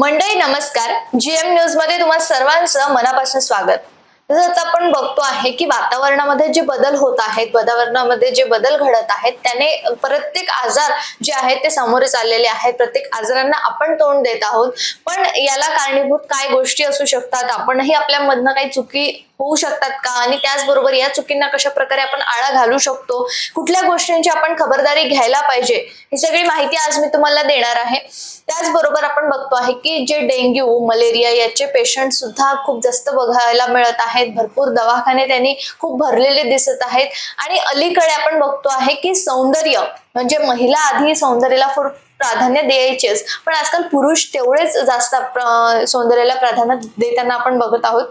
मंडळी नमस्कार. जीएम न्यूजमध्ये तुम्हा सर्वांचं मनापासून स्वागत. जसं आता आपण बघतो आहे की वातावरणामध्ये जे बदल होत आहेत वातावरणामध्ये जे बदल घडत आहेत त्याने प्रत्येक आजार जे आहेत ते सामोरे चाललेले आहेत. प्रत्येक आजारांना आपण तोंड देत आहोत. पण याला कारणीभूत काय गोष्टी असू शकतात? आपणही आपल्यामधनं काही चुकी होऊ शकतात का? आणि त्याचबरोबर या चुकींना कशा प्रकारे आपण आळा घालू शकतो? कुठल्या गोष्टींची आपण खबरदारी घ्यायला पाहिजे? ही सगळी माहिती आज मी तुम्हाला देणार आहे. त्याचबरोबर आपण बघतो आहे की जे डेंग्यू मलेरिया याचे पेशंट सुद्धा खूप जास्त बघायला मिळत आहेत. भरपूर दवाखाने त्यांनी खूप भरलेले दिसत आहेत. आणि अलीकडे आपण बघतो आहे की सौंदर्य म्हणजे महिला आधी सौंदर्याला प्राधान्य द्यायचेच. पण आजकाल पुरुष तेवढेच जास्त सौंदर्याला प्राधान्य देताना आपण बघत आहोत.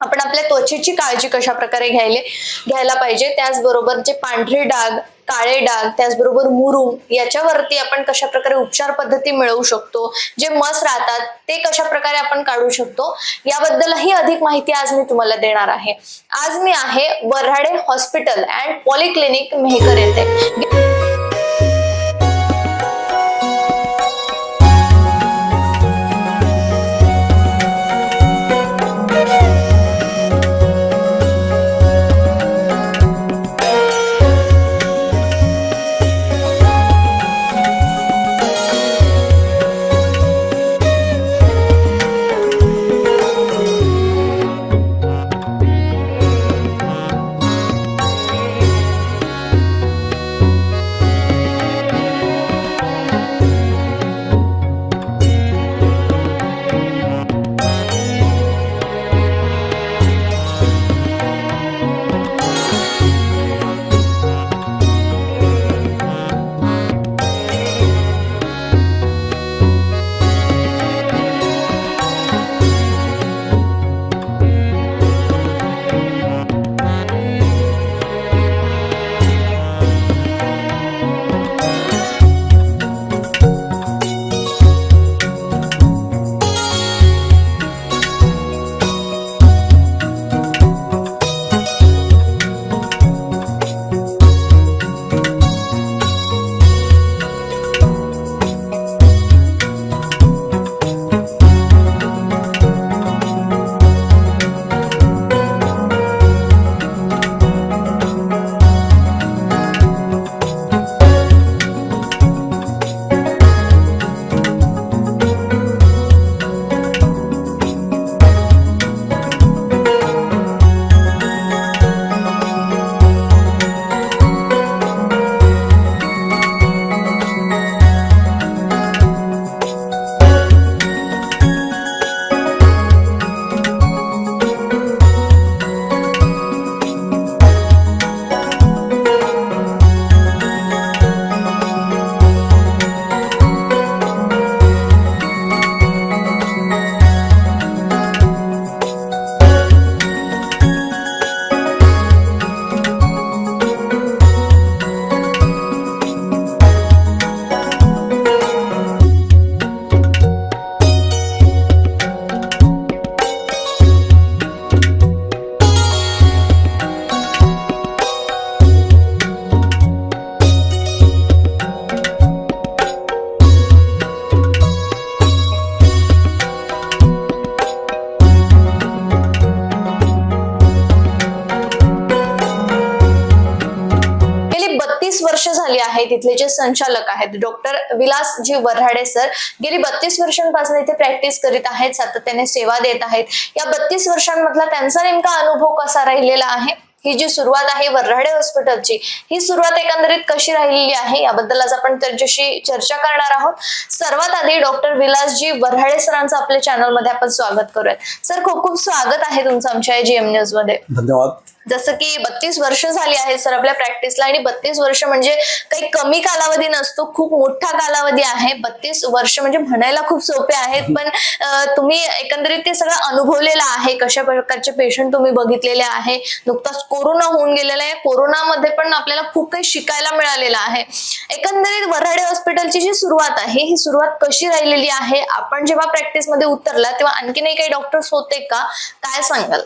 आपण आपल्या त्वचेची काळजी कशा प्रकारे घ्यायले घ्यायला पाहिजे त्याचबरोबर जे पांढरे डाग काळे डाग त्याचबरोबर मुरुम याच्यावरती आपण कशा प्रकारे उपचार पद्धती मिळवू शकतो जे मस राहतात ते कशा प्रकारे आपण काढू शकतो याबद्दलही अधिक माहिती आज मी तुम्हाला देणार आहे. आज मी आहे Varhade hospital and polyclinic Mehkar येथे. बत्तीस वर्ष झाली आहे तिथले जे संचालक आहेत. डॉक्टर विलास जी वऱ्हाडे सर गेली बत्तीस वर्षांपासून इथे प्रॅक्टिस करीत आहेत सातत्याने सेवा देत आहेत. या बत्तीस वर्षांमधला त्यांचा नेमका अनुभव कसा राहिलेला आहे? ही जी सुरुवात आहे वऱ्हाडे हॉस्पिटलची ही सुरुवात एकंदरीत कशी राहिलेली आहे याबद्दल आज आपण त्यांच्याशी चर्चा करणार आहोत. सर्वात आधी डॉक्टर विलासजी वऱ्हाडे सरांचं आपल्या चॅनलमध्ये आपण स्वागत करूयात. सर खूप खूप स्वागत आहे तुमचं आमच्या जीएम न्यूजमध्ये. धन्यवाद. जसं की बत्तीस वर्ष झाली आहेत सर आपल्या प्रॅक्टिसला आणि बत्तीस वर्ष म्हणजे काही कमी कालावधी नसतो खूप मोठा कालावधी आहे. बत्तीस वर्ष म्हणजे म्हणायला खूप सोपे आहेत पण तुम्ही एकंदरीत ते सगळं अनुभवलेलं आहे. कशा प्रकारचे पेशंट तुम्ही बघितलेले आहे? नुकताच कोरोना होऊन गेलेला आहे. कोरोनामध्ये पण आपल्याला खूप काही शिकायला मिळालेलं आहे. एकंदरीत वऱ्हाडे हॉस्पिटलची जी सुरुवात आहे ही सुरुवात कशी राहिलेली आहे? आपण जेव्हा प्रॅक्टिसमध्ये उतरला तेव्हा आणखीनही काही डॉक्टर्स होते का? काय सांगाल?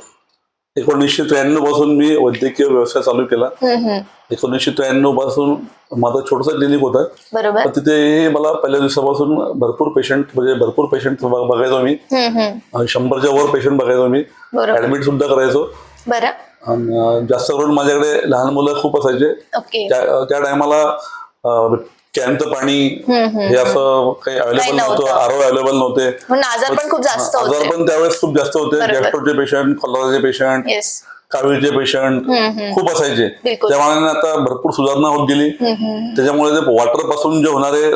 एकोणीसशे त्र्याण्णवपासून मी वैद्यकीय व्यवसाय चालू केला. एकोणीसशे त्र्याण्णवपासून माझं छोटंसं क्लिनिक होतं. बरोबर. तिथे मला पहिल्या दिवसापासून भरपूर पेशंट म्हणजे भरपूर पेशंट बघायचो मी. शंभरच्या वर पेशंट बघायचो मी. ऍडमिट सुद्धा करायचो. जास्त करून माझ्याकडे लहान मुलं खूप असायचे. त्या टायमाला कॅनचं पाणी. हे असं काही अवेलेबल नव्हतं. आरो अवेलेबल नव्हते. आजार पण खूप जास्त आजार पण त्यावेळेस खूप जास्त होते. गॅस्ट्रोचे पेशंट कॉलराचे पेशंट कावीळचे पेशंट खूप असायचे. बिलकुल. त्यामुळे आता भरपूर सुधारणा होत गेली. त्याच्यामुळे ते वॉटरपासून जे होणारे.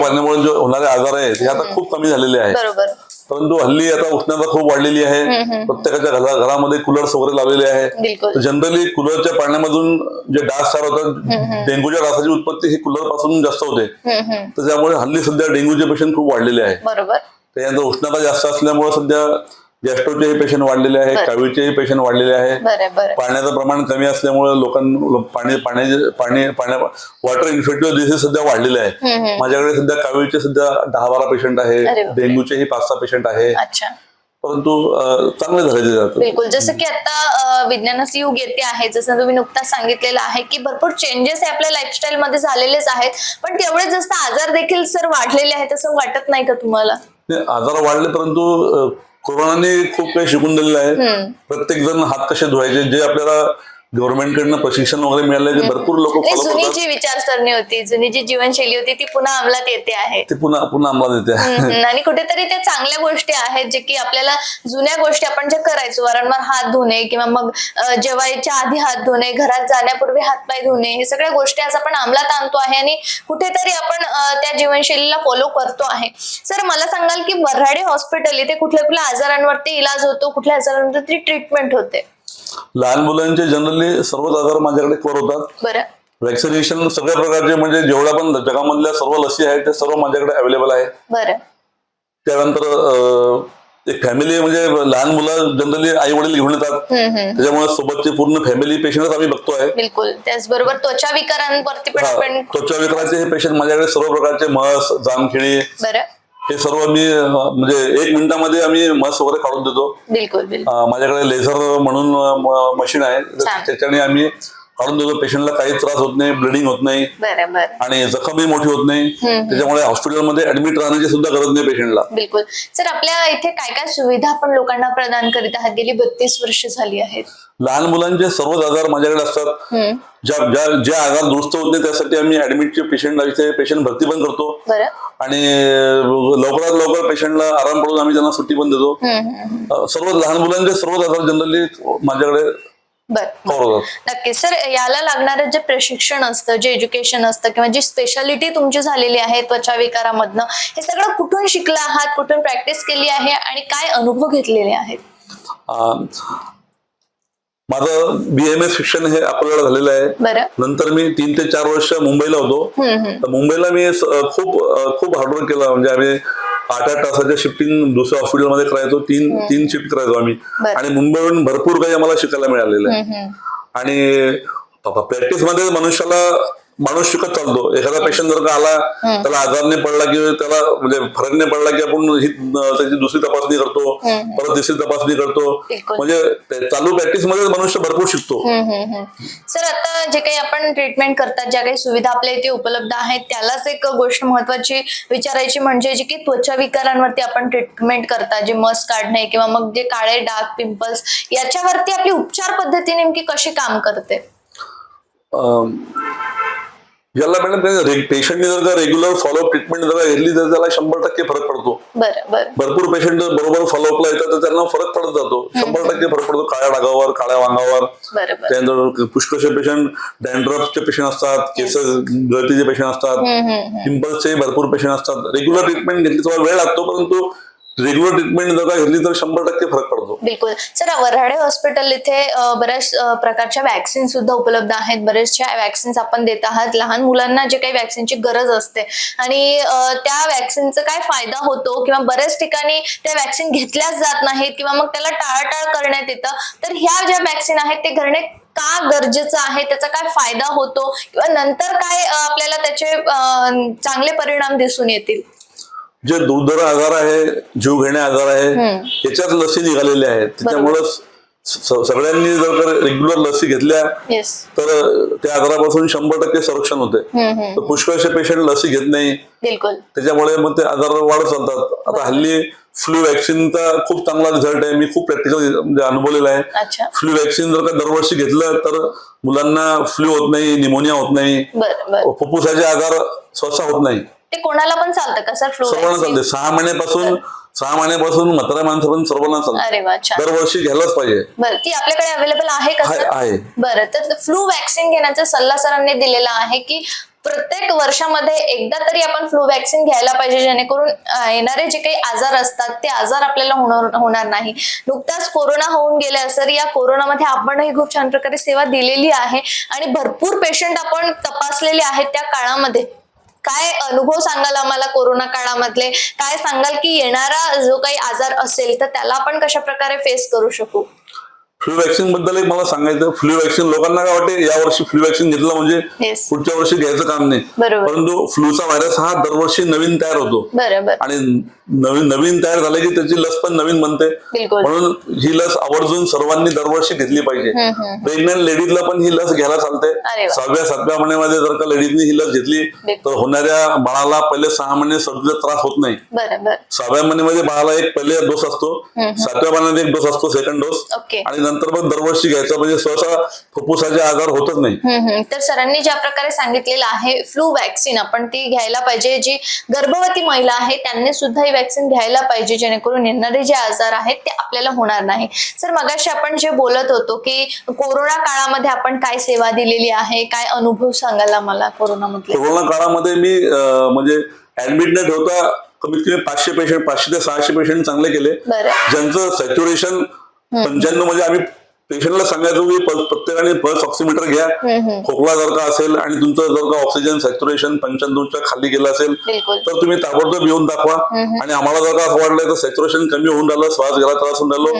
पाण्यामुळे जे होणारे आजार आहेत हे आता खूप कमी झालेले आहेत. बरोबर. परंतु हल्ली आता उष्णता खूप वाढलेली आहे. प्रत्येकाच्या घरा घरामध्ये कूलर्स वगैरे लावलेले आहे. जनरली कूलरच्या पाण्यामधून जे डास तयार होतात डेंग्यूच्या डासाची उत्पत्ती ही कूलरपासून जास्त होते. तर त्यामुळे हल्ली सध्या डेंग्यूचे पेशंट खूप वाढलेले आहे. बरोबर. त्याच्यानंतर उष्णता जास्त असल्यामुळे सध्या गॅस्ट्रोचेही पेशंट वाढलेले आहे. कावीळचेही पेशंट वाढलेले आहे. पाण्याचं प्रमाण कमी असल्यामुळे लोकांना पाणी पाण्याचे पाणी पाण्या वॉटर इन्फेक्टिव्ह डिसीज सध्या वाढलेले आहे. माझ्याकडे सध्या कावीळचे सध्या दहा बारा पेशंट आहे. डेंग्यूचेही पाच सहा पेशंट आहे. अच्छा. परंतु चांगले झाले जातात. बिलकुल. जसं की आता विज्ञानाचं युग येते आहे. जसं तुम्ही नुकताच सांगितलेलं आहे की भरपूर चेंजेस हे आपल्या लाईफस्टाईल मध्ये झालेलेच आहेत. पण तेवढेच जास्त आजार देखील सर वाढलेले आहेत असं वाटत नाही का तुम्हाला? आजार वाढले परंतु कोरोनाने खूप काही शिकून दिलेलं आहे. प्रत्येक जण हात कसे धुवायचे जे आपल्याला गव्हर्नमेंट कडनं प्रशिक्षण वगैरे मिळालं ते भरपूर लोक जुनी जी विचारसरणी होती जुनी जी जीवनशैली होती ती पुन्हा अंमलात येते आहे. ते पुन्हा पुन्हा अंमलात येते आणि कुठेतरी त्या चांगल्या गोष्टी आहेत जे की आपल्याला जुन्या गोष्टी आपण जे करायचो वारंवार हात धुणे किंवा मग जेवायच्या आधी हात धुणे घरात जाण्यापूर्वी हातपाय धुणे हे सगळ्या गोष्टी आज आपण अंमलात आणतो आहे आणि कुठेतरी आपण त्या जीवनशैलीला फॉलो करतो आहे. सर मला सांगाल की वऱ्हाडे हॉस्पिटल इथे कुठल्या कुठल्या आजारांवरती इलाज होतो कुठल्या आजारांवरती ट्रीटमेंट होते? लहान मुलांचे जनरली सर्वच आजार माझ्याकडे कव्हर होतात. बरं. वॅक्सिनेशन सगळ्या प्रकारचे म्हणजे जेवढ्या पण जगामधल्या सर्व लसी आहेत त्या सर्व माझ्याकडे अवेलेबल आहे बरं. त्यानंतर एक फॅमिली म्हणजे लहान मुलं जनरली आई वडील घेऊन येतात. त्याच्यामुळे सोबतची पूर्ण फॅमिली पेशंटच आम्ही बघतो आहे. बिलकुल. त्याचबरोबर त्वचा विकारांवरती त्वचा विकाराचे हे पेशंट माझ्याकडे सर्व प्रकारचे मस जामखिळी बरं. हे सर्व मी म्हणजे एक मिनिटामध्ये आम्ही मस वगैरे काढून देतो. बिलकुल माझ्याकडे लेझर म्हणून मशीन आहे. छान. त्याच्याने आम्ही काढून देतो. पेशंटला काही त्रास होत नाही ब्लिडिंग होत नाही. आणि जखमही मोठी होत नाही. त्याच्यामुळे हॉस्पिटलमध्ये ऍडमिट राहण्याची सुद्धा गरज नाही पेशंटला बिलकुल. सर आपल्या इथे काय काय सुविधा आपण लोकांना प्रदान करीत आहात? गेली बत्तीस वर्ष झाली आहेत. लहान मुलांचे सर्वच आजार माझ्याकडे असतात. ज्या ज्या जे आजार दुरुस्त होत नाही त्यासाठी आम्ही ऍडमिटचे पेशंट इथे पेशंट भरती पण करतो. आणि लवकरात लवकर पेशंटला आराम पडून आम्ही त्यांना सुट्टी पण देतो. सर्व लहान मुलांचे सर्वच आजार जनरली माझ्याकडे बरं कव्हर होतात नक्की सर याला लागणारं जे प्रशिक्षण असतं जे एज्युकेशन असतं किंवा जी स्पेशालिटी तुमची झालेली आहे त्वचा विकारामधनं हे सगळं कुठून शिकला आहात? कुठून प्रॅक्टिस केली आहे? आणि काय अनुभव घेतलेले आहेत? माझं बी एम एस शिक्षण हे अकोल्याला झालेलं आहे. नंतर मी तीन ते चार वर्ष मुंबईला होतो. तर मुंबईला मी खूप खूप हार्डवर्क केलं. म्हणजे आम्ही आठ आठ तासाच्या शिफ्टिंग दुसऱ्या हॉस्पिटलमध्ये करायचो तीन तीन शिफ्ट करायचो आम्ही. आणि मुंबईहून भरपूर काही आम्हाला शिकायला मिळालेलं आहे. आणि प्रॅक्टिसमध्ये मनुष्याला माणूस शिकत चालतो. एखादा पेशंट जर का आला त्याला आजार नाही पडला की त्याला म्हणजे फरक नाही पडला की आपण ही त्याची दुसरी तपासणी करतो परत तिसरी तपासणी करतो. म्हणजे चालू प्रॅक्टिसमध्ये मनुष्य भरपूर शिकतो. सर आता जे काही आपण ट्रीटमेंट करतात ज्या काही सुविधा आपल्या इथे उपलब्ध आहेत त्यालाच एक गोष्ट महत्वाची विचारायची म्हणजे जी की त्वचा विकारांवरती आपण ट्रीटमेंट करता जे मस काढणे किंवा मग जे काळे डाग पिंपल्स याच्यावरती आपली उपचार पद्धती नेमकी कशी काम करते? अं, ज्याला मॅडम पेशंटने जर का रेग्युलर फॉलोअप ट्रीटमेंट जर घेतली तर त्याला शंभर टक्के फरक पडतो. भरपूर पेशंट बरोबर फॉलोअपला येतात तर त्यांना फरक पडत जातो. शंभर टक्के फरक पडतो काळ्या डागावर काळ्या वांगावर. त्यानंतर पुष्कळचे पेशंट डॅन्ड्रफचे पेशंट असतात केस गळतीचे पेशंट असतात. पिंपल्सचे भरपूर पेशंट असतात. रेग्युलर ट्रीटमेंट घेतली थोडा वेळ लागतो परंतु रेग्युलर ट्रीटमेंट जर का घेतली तर शंभर टक्के फरक पडतो. बिलकुल. सर वऱ्हाडे हॉस्पिटल इथे बऱ्याच प्रकारच्या वॅक्सिन सुद्धा उपलब्ध आहेत. बरेचशा वॅक्सिन्स आपण देत आहात. लहान मुलांना जे काही वॅक्सिनची गरज असते. आणि त्या वॅक्सिनचा काय फायदा होतो? किंवा बऱ्याच ठिकाणी त्या वॅक्सिन घेतल्याच जात नाहीत किंवा मग त्याला टाळाटाळ करण्यात येतं. तर ह्या ज्या वॅक्सिन आहेत ते घरणे का गरजेचं आहे? त्याचा काय फायदा होतो? किंवा नंतर काय आपल्याला त्याचे चांगले परिणाम दिसून येतील? जे दुर्धर आजार आहे जीव घेणे आजार आहे. याच्यात लसी निघालेल्या आहेत. त्याच्यामुळं सगळ्यांनी जर का रेग्युलर लसी घेतल्या तर त्या आजारापासून शंभर टक्के संरक्षण होते. तर पुष्कळसे पेशंट लसी घेत नाही. बिलकुल. त्याच्यामुळे मग ते आजार वाढत चालतात. आता हल्ली फ्लू वॅक्सिनचा खूप चांगला रिझल्ट आहे. मी खूप प्रॅक्टिकल म्हणजे अनुभवलेला आहे. फ्लू वॅक्सिन जर का दरवर्षी घेतलं तर मुलांना फ्लू होत नाही निमोनिया होत नाही. फुफ्फुसाचे आजार सहसा होत नाही. ते कोणाला पण चालतं का सर फ्लू सर्वांना चालते सहा महिन्यापासून सहा महिन्यापासून म्हाताऱ्या माणसापर्यंत सर्वांना चालते अरे वा छान. दरवर्षी घ्यायलाच पाहिजे. बरं ती आपल्याकडे अवेलेबल आहे का आहे सर आहे. बरं तर फ्लू वॅक्सिन घेण्याचा सल्ला सरांनी दिलेला आहे की प्रत्येक वर्षामध्ये एकदा तरी आपण फ्लू वॅक्सिन घ्यायला पाहिजे जेणेकरून अं, येणारे जे काही आजार असतात ते आजार आपल्याला होणार होणार नाही. नुकताच कोरोना होऊन गेला सर या कोरोनामध्ये आपणही खूप छान प्रकारे सेवा दिलेली आहे आणि भरपूर पेशंट आपण तपासलेले आहेत त्या काळामध्ये. काय अनुभव सांगाल आम्हाला कोरोना काळामधले? काय सांगाल की येणारा जो काही आजार असेल तर त्याला आपण कशा प्रकारे फेस करू शकू? फ्लू वॅक्सिनबद्दल एक मला सांगायचं फ्लू वॅक्सिन लोकांना काय वाटते या वर्षी फ्लू वॅक्सिन घेतलं म्हणजे पुढच्या वर्षी घ्यायचं काम नाही. परंतु फ्लूचा व्हायरस हा दरवर्षी नवीन तयार होतो. बरोबर. आणि नवीन नवीन तयार झाले की त्याची लस पण नवीन बनते. म्हणून ही लस आवर्जून सर्वांनी दरवर्षी घेतली पाहिजे. प्रेग्नंट लेडीजला पण ही लस घ्यायला चालते. सहाव्या सातव्या महिन्यामध्ये जर का लेडीजनी ही लस घेतली. तर होणाऱ्या बाळाला पहिले सहा महिने सर्दीचा त्रास होत नाही. सहाव्या महिन्यामध्ये बाळाला एक पहिले डोस असतो. सातव्या महिन्यात एक डोस असतो सेकंड डोस आणि नंतर मग दरवर्षी घ्यायचा. म्हणजे सहसा फुफ्फुसाचे आजार होतच नाही. तर सरांनी ज्या प्रकारे सांगितलेलं आहे फ्लू वॅक्सिन आपण ती घ्यायला पाहिजे. जी गर्भवती महिला आहे त्यांनी सुद्धा वॅक्सिन घ्यायला पाहिजे जेणेकरून येणारे जे आजार आहेत ते आपल्याला होणार नाही. सर मगाशी आपण जे बोलत होतो की कोरोना काळामध्ये आपण काय सेवा दिलेली आहे काय अनुभव सांगाल आम्हाला कोरोनामधले? कोरोना काळामध्ये मी म्हणजे ऍडमिट नाही ठेवता कमीत कमी पाचशे पेशंट पाचशे ते सहाशे पेशंट चांगले केले. ज्यांचं सॅच्युरेशन पंच्याण्णव म्हणजे आम्ही पेशंटला सांगायचो की प- प्रत्येकाने पल्स ऑक्सिमीटर घ्या. खोकला जर का असेल आणि तुमचं जर का ऑक्सिजन सॅच्युरेशन पंच्याण्णवच्या खाली गेलं असेल तर तुम्ही ताबडतोब येऊन दाखवा. आणि आम्हाला जर का असं वाटलं तर सॅच्युरेशन कमी होऊन राहिलं श्वास घ्यायला त्रास होऊन राहिलो.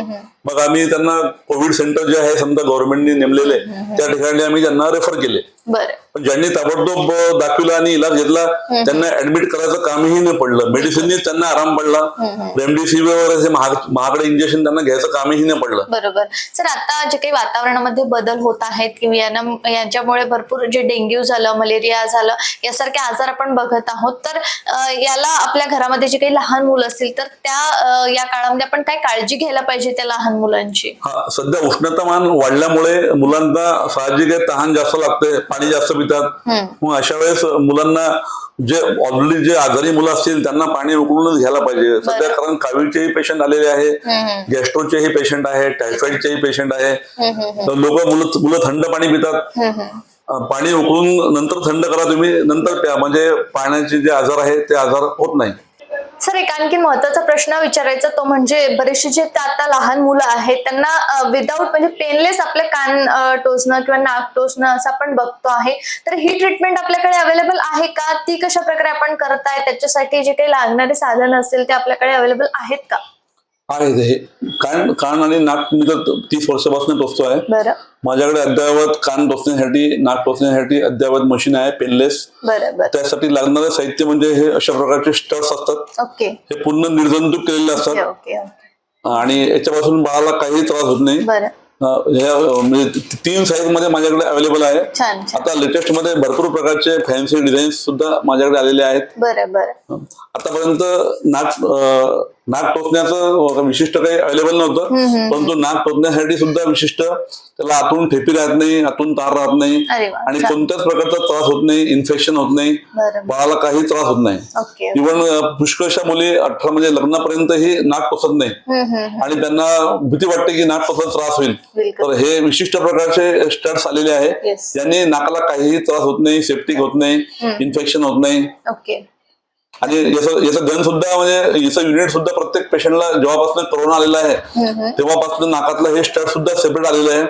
मग आम्ही त्यांना कोविड सेंटर जे आहे समजा गव्हर्नमेंटने नेमलेले त्या ठिकाणी आम्ही त्यांना रेफर केले. बरं. पण ज्यांनी ताबडतोब दाखविला आणि इलाज घेतला त्यांना ऍडमिट करायचं कामही नाही पडलं. मेडिसिननी त्यांना आराम पडला. रेमडेसिवीर महागडे इंजेक्शन त्यांना घ्यायचं कामही नाही पडलं. बरोबर. सर आता जे काही वातावरणामध्ये बदल होत आहेत किंवा यांना यांच्यामुळे भरपूर जे डेंग्यू झालं मलेरिया झालं यासारखे आजार आपण बघत आहोत. तर याला आपल्या घरामध्ये जे काही लहान मुलं असतील तर त्या या काळामध्ये आपण काय काळजी घ्यायला पाहिजे त्या लहान मुलांची? हा सध्या उष्णतामान वाढल्यामुळे मुलांना साहजिक तहान जास्त लागते पाणी जास्त पितात मग अशा वेळेस मुलांना जे ऑलरेडी जे आजारी मुलं असतील त्यांना पाणी उकळूनच घ्यायला पाहिजे. सध्या कारण कावीळचेही पेशंट आलेले आहे गॅस्ट्रोचेही पेशंट आहे टायफॉइडचेही पेशंट आहे. तर लोक मुलं मुलं थंड पाणी पितात. पाणी उकळून नंतर थंड करा तुम्ही नंतर प्या. म्हणजे पाण्याचे जे आजार आहे ते आजार होत नाही. सर एक आणखी महत्त्वाचा प्रश्न विचारायचा तो म्हणजे बरेचसे जे आता लहान मुलं आहेत त्यांना विदाऊट म्हणजे पेनलेस आपले कान टोचणं किंवा नाक टोचणं असं आपण बघतो आहे. तर ही ट्रीटमेंट आपल्याकडे अवेलेबल आहे का? ती कशा प्रकारे आपण करताय? त्याच्यासाठी जे काही लागणारे साधन असेल ते आपल्याकडे अवेलेबल आहेत का? आहे ते? हे कान कान आणि नाक मी तर तीस वर्षापासून टोचतो आहे माझ्याकडे अद्ययावत कान टोचण्यासाठी नाक टोचण्यासाठी अद्ययावत मशीन आहे पेनलेस त्यासाठी लागणारे साहित्य म्हणजे हे अशा प्रकारचे स्टर्स असतात. ओके. हे पूर्ण निर्जंतुक केलेले असतात. आणि याच्यापासून बाळाला काही त्रास होत नाही. म्हणजे तीन साईजमध्ये माझ्याकडे अवेलेबल आहे. आता लेटेस्टमध्ये भरपूर प्रकारचे फॅन्सी डिझाईन सुद्धा माझ्याकडे आलेले आहेत. आतापर्यंत नाक अं, नाक टोचण्याचं विशिष्ट काही अवेलेबल नव्हतं. परंतु नाक टोचण्यासाठी सुद्धा विशिष्ट त्याला आतून ठेपी राहत नाही आतून तार राहत नाही. आणि. कोणत्याच प्रकारचा त्रास होत नाही इन्फेक्शन होत नाही. बाळाला काही त्रास होत नाही. इव्हन पुष्कळशा मुली अठरा म्हणजे लग्नापर्यंत ही नाक टोचत नाही. आणि त्यांना भीती वाटते की नाक टोचत त्रास होईल. तर हे विशिष्ट प्रकारचे स्टर्स आलेले आहे. ज्यांनी नाकाला काहीही त्रास होत नाही सेप्टिक होत नाही इन्फेक्शन होत नाही. आणि याचं याचं गन सुद्धा म्हणजे याचं युनिट सुद्धा प्रत्येक पेशंटला जेव्हापासून कोरोना आलेला आहे तेव्हापासून नाकातलं हे स्टड सुद्धा सेपरेट आलेलं आहे.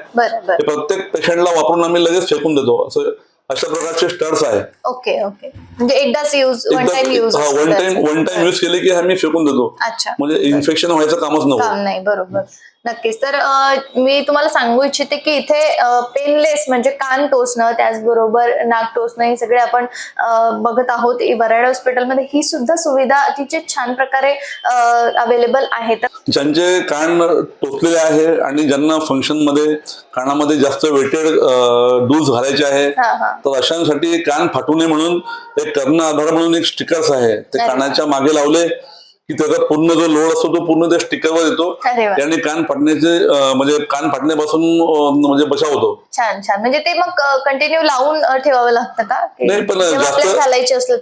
हे प्रत्येक पेशंटला वापरून आम्ही लगेच फेकून देतो. असं अशा प्रकारचे स्टड्स आहे. Okay okay. म्हणजे एकदाच यूज वन टाइम यूज एकदा one time one time use केले की आम्ही फेकून देतो. म्हणजे इन्फेक्शन व्हायचं कामच नको काम नाही बरोबर. नक्कीच. तर मी तुम्हाला सांगू इच्छिते की इथे पेनलेस म्हणजे कान टोचणं त्याचबरोबर नाक टोचणं हे सगळे आपण बघत आहोत. वराड हॉस्पिटलमध्ये ही सुद्धा सुविधा अतिशय छान प्रकारे अवेलेबल आहे. तर ज्यांचे कान टोचलेले आहे आणि ज्यांना फंक्शनमध्ये कानामध्ये जास्त वेटेड डूल्स घालायचे आहे तर अशांसाठी कान फाटू नये म्हणून एक कर्ण आधार म्हणून एक स्टिकर्स आहे. ते. कानाच्या मागे लावले. की त्याचा पूर्ण जो लोड असतो तो पूर्ण त्या स्टिकरवर येतो. त्याने कान फाटण्याचे म्हणजे कान फाटण्यापासून म्हणजे बचाव होतो. छान छान. म्हणजे ते मग कंटिन्यू लावून ठेवावं लागतं का? नाही, पण जास्त-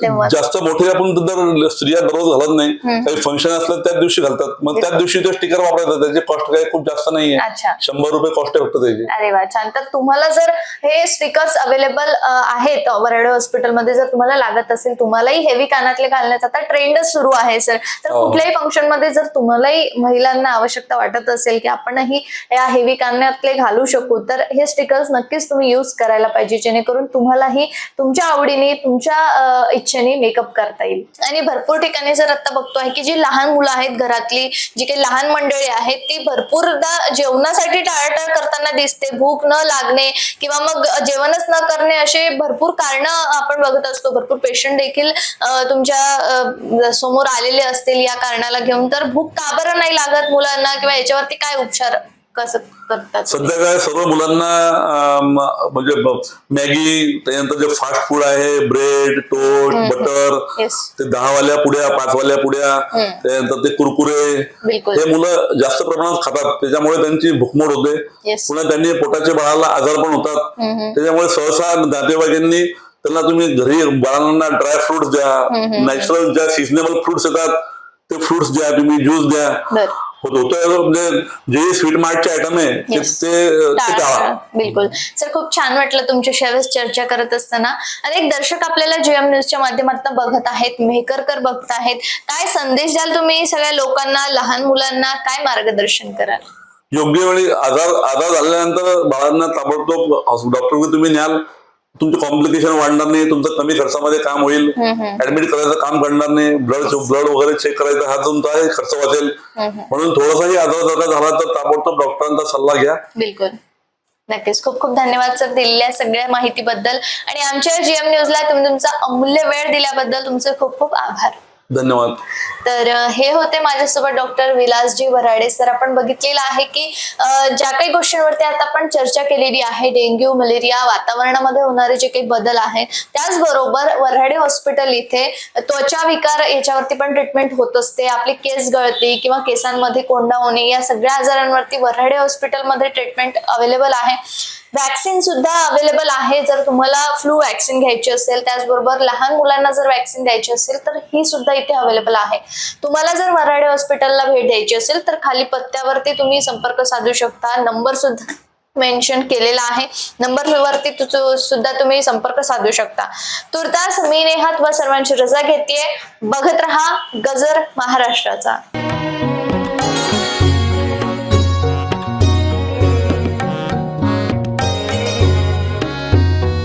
तेव्हा? जास्त मोठे आपण तर स्त्रिया दररोज घालत नाही. काही फंक्शन असलं त्याच दिवशी घालतात. मग त्याच दिवशी ते स्टिकर वापरायचं त्याची कॉस्ट काही खूप जास्त नाहीये. शंभर रुपये कॉस्ट आहे फक्त त्याची. अरे वा छान. तर तुम्हाला जर हे स्टिकर्स अवेलेबल आहेत वराडे हॉस्पिटलमध्ये जर तुम्हाला लागत असेल तुम्हालाही हेवी कानातले घालण्याचा आता ट्रेंडच सुरू आहे सर तर. हो. कुठल्याही फंक्शनमध्ये जर तुम्हालाही महिलांना आवश्यकता वाटत असेल की आपणही या हेवी कानातले घालू शकू तर हे स्टिकर्स नक्कीच तुम्ही युज करायला पाहिजे जेणेकरून तुम्हालाही तुमच्या आवडीने तुमच्या इच्छेने मेकअप करता येईल. आणि भरपूर ठिकाणी जर आता बघतो आहे की जी लहान मुलं आहेत घरातली जी काही लहान मंडळी आहेत ती भरपूरदा जेवणासाठी टाळाटाळ करताना दिसते भूक न लागणे किंवा मग जेवणच न करणे असे भरपूर कारण आपण बघत असतो. भरपूर पेशंट देखील तुमच्यासमोर आलेले असतील या कारणाला घेऊन. तर भूक का बरं नाही लागत मुलांना किंवा याच्यावरती काय उपचार कसं करतात? सध्या काय सर्व मुलांना म्हणजे मॅगी त्यानंतर जे फास्ट फूड आहे ब्रेड टोस्ट बटर ते दहावाल्या पुड्या पाचवाल्या पुड्या त्यानंतर ते कुरकुरे हे मुलं जास्त प्रमाणात खातात. त्याच्यामुळे त्यांची भूकमोड होते. पुन्हा त्यांनी पोटाच्या बाळाला आजार पण होतात. त्याच्यामुळे सहसा नातेवाईकांनी त्यांना तुम्ही घरी बाळांना ड्राय फ्रुट्स द्या. नॅचरल ज्या सिजनेबल फ्रुट्स येतात ते फ्रुट्स द्या तुम्ही ज्यूस द्या. जे स्वीट मार्टचे आयटम आहे ते. बिलकुल. सर खूप छान वाटलं तुमच्याशी यावेळेस चर्चा करत असताना. अनेक दर्शक आपल्याला जीएम न्यूजच्या माध्यमातून बघत आहेत मेहकरकर बघत आहेत. काय संदेश द्याल तुम्ही सगळ्या लोकांना लहान मुलांना? काय मार्गदर्शन कराल? योग्य वेळी आजार आजार झाल्यानंतर बाळांना ताबडतोब डॉक्टरकडे तुम्ही न्याल. तुमचं कॉम्प्लिकेशन वाढणार नाही तुमचं कमी खर्चामध्ये काम होईल. ऍडमिट करायचं काम करणार नाही. ब्लड ब्लड वगैरे चेक करायचा हा तुमचा आहे खर्च वाचेल. म्हणून थोडासाही आजार जर झाला तर ताबडतोब डॉक्टरांचा सल्ला घ्या. बिलकुल. नक्कीच. खूप खूप धन्यवाद सर दिलेल्या सगळ्या माहितीबद्दल. आणि आमच्या जीएम न्यूजला तुम्ही तुमचा अमूल्य वेळ दिल्याबद्दल तुमचे खूप खूप आभार. धन्यवाद. तर हे होते माझ्यासोबत डॉक्टर विलासजी वराडे सर. आपण बघितलेलं आहे की ज्या काही गोष्टींवरती आता आपण चर्चा केलेली आहे डेंग्यू मलेरिया वातावरणामध्ये होणारे जे काही बदल आहेत त्याचबरोबर वऱ्हाडे हॉस्पिटल इथे त्वचा विकार याच्यावरती पण ट्रीटमेंट होत असते. आपली केस गळती किंवा केसांमध्ये कोंडा होणे या सगळ्या आजारांवरती वऱ्हाडे हॉस्पिटलमध्ये ट्रीटमेंट अवेलेबल आहे. वॅक्सिन सुद्धा अवेलेबल आहे. जर तुम्हाला फ्लू वॅक्सिन घ्यायची असेल त्याचबरोबर लहान मुलांना जर वॅक्सिन द्यायची असेल तर ही सुद्धा इथे अवेलेबल आहे. तुम्हाला जर वराडे हॉस्पिटलला भेट द्यायची असेल तर खाली पत्त्यावरती तुम्ही संपर्क साधू शकता. नंबर सुद्धा मेन्शन केलेला आहे. नंबर वरती सुद्धा तुम्ही संपर्क साधू शकता. तुर्तास मी नेहात व सर्वांची रजा घेते बघत रहा गजर महाराष्ट्राचा.